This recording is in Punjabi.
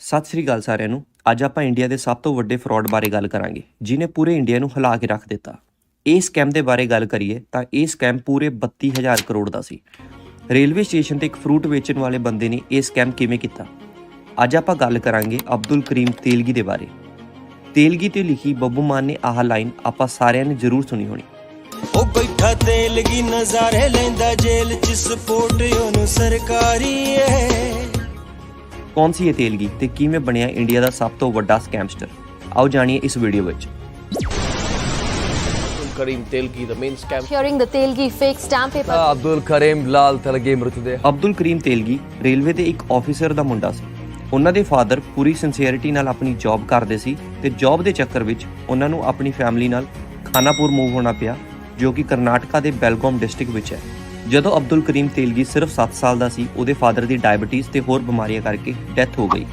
ਸਤਿ ਸ੍ਰੀ ਅਕਾਲ ਸਾਰਿਆਂ ਨੂੰ। ਅੱਜ ਆਪਾਂ ਇੰਡੀਆ ਦੇ ਸਭ ਤੋਂ ਵੱਡੇ ਫਰਾਡ ਬਾਰੇ ਗੱਲ ਕਰਾਂਗੇ ਜਿਨੇ ਪੂਰੇ ਇੰਡੀਆ ਨੂੰ ਹਿਲਾ ਕੇ ਰੱਖ ਦਿੱਤਾ। ਇਹ ਸਕੈਮ ਦੇ ਬਾਰੇ ਗੱਲ ਕਰੀਏ ਤਾਂ ਇਹ ਸਕੈਮ ਪੂਰੇ 32000 ਕਰੋੜ ਦਾ ਸੀ। ਰੇਲਵੇ ਸਟੇਸ਼ਨ ਤੇ ਇੱਕ ਫਰੂਟ ਵੇਚਣ ਵਾਲੇ ਬੰਦੇ ਨੇ ਇਹ ਸਕੈਮ ਕਿਵੇਂ ਕੀਤਾ? ਅੱਜ ਆਪਾਂ ਗੱਲ ਕਰਾਂਗੇ ਅਬਦੁਲ ਕਰੀਮ ਤੇਲਗੀ ਦੇ ਬਾਰੇ। ਤੇਲਗੀ ਤੇ ਲਿਖੀ ਬੱਬੂ ਮਾਨ ਨੇ ਆਹ ਲਾਈਨ ਆਪਾਂ ਸਾਰਿਆਂ ਨੇ ਜ਼ਰੂਰ ਸੁਣੀ ਹੋਣੀ। ਉਹ ਬੈਠਾ ਤੇਲਗੀ ਨਜ਼ਾਰੇ ਲੈਂਦਾ ਜੇਲ੍ਹ ਚ ਸਪੋਰਟ ਉਹਨੂੰ ਸਰਕਾਰੀ ਏ। ਕੌਣ ਸੀ ਇਹ ਤੇਲਗੀ ਤੇ ਕਿਵੇਂ ਬਣਿਆ ਇੰਡੀਆ ਦਾ ਸਭ ਤੋਂ ਵੱਡਾ ਸਕੈਮਸਟਰ ਆਓ ਜਾਣੀਏ ਇਸ ਵੀਡੀਓ ਵਿੱਚ Karim Telgi, the main scam. Hearing the Telgi fake stamp paper. Abdul Karim Lal Telgi ਮ੍ਰਿਤਦੇਹ Abdul Karim Telgi railway ਦੇ ਇੱਕ ਆਫੀਸਰ ਦਾ ਮੁੰਡਾ ਸੀ ਉਹਨਾਂ ਦੇ ਫਾਦਰ ਪੂਰੀ ਸਿੰਸੀਅਰਿਟੀ ਨਾਲ ਆਪਣੀ ਜੌਬ ਕਰਦੇ ਸੀ ਤੇ ਜੌਬ ਦੇ ਚੱਕਰ ਵਿੱਚ ਉਹਨਾਂ ਨੂੰ ਆਪਣੀ ਫੈਮਿਲੀ ਨਾਲ ਖਾਨਾਪੁਰ ਮੂਵ ਹੋਣਾ ਪਿਆ ਜੋ ਕਿ ਕਰਨਾਟਕਾ ਦੇ ਬੈਲਗਾਮ ਡਿਸਟ੍ਰਿਕਟ ਵਿੱਚ ਹੈ ਜਦੋਂ ਅਬਦੁਲ ਕਰੀਮ ਤੇਲਗੀ ਸਿਰਫ 7 ਸਾਲ ਦਾ ਸੀ, ਉਹਦੇ ਫਾਦਰ ਦੀ ਡਾਇਬੀਟੀਜ਼ ਤੇ ਹੋਰ ਬਿਮਾਰੀਆਂ ਕਰਕੇ ਡੈਥ ਹੋ ਗਈ।